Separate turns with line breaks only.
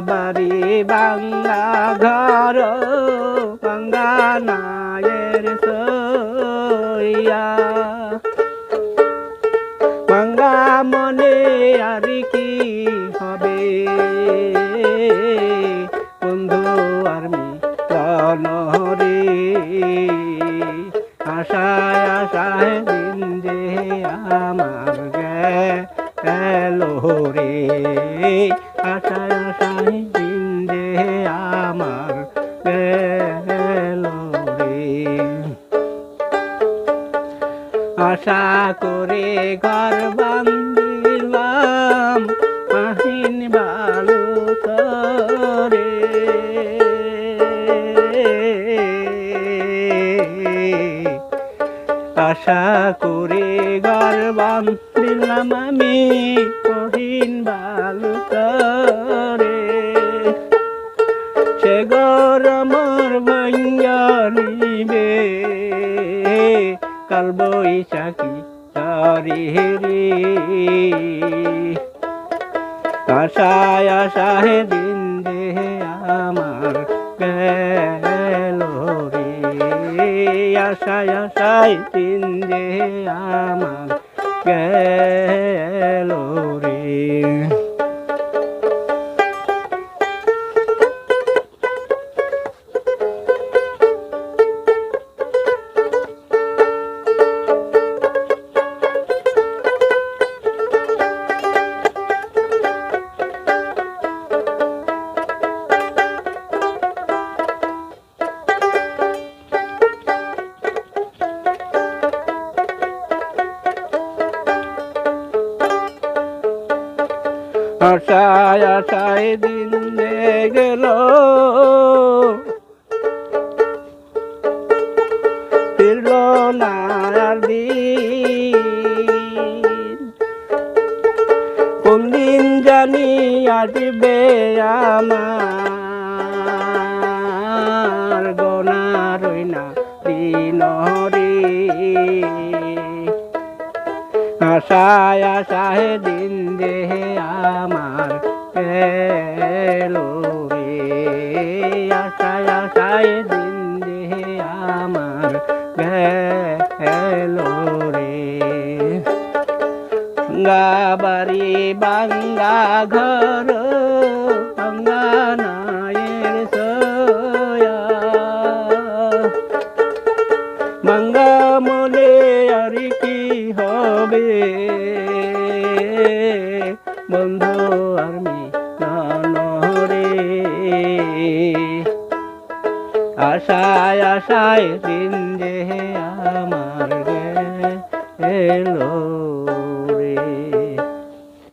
বাড়ি বাংলা ঘর বাংলা নায়ের সইয়া। বাংলা মনে আর কি হবে? বন্ধু আর মিলনরে আশায় আশায় দিন যে আমার গেল রে। আশায় আশায় দিন যে আমার আশা করে ঘর বান্দিলাম আহিন বালু করে আশা করে ঘর বান্দিলাম আমি কহিন বালু করে সে গরমর ভাঙ্গা নিবে। কাল বৈশাখী চারি রে আশায় আশায় দিন দে আমার গেল আশায় আশায় দিন দে আমার গেল রে আশায় আশায় দিন গেল। ফিরল না আর দিন। কোন দিন জানি আসবে আমার। গোনা রই না দিন রে আশায় আশায় দিন দে আমার আশায় আশায় দিন দে আমার গেলো রে। গা বাড়ি বাঙ্গা ঘর বাঙ্গা হবে। বন্ধু আমি রে আশায় আশায় দিন যে আমার গেলো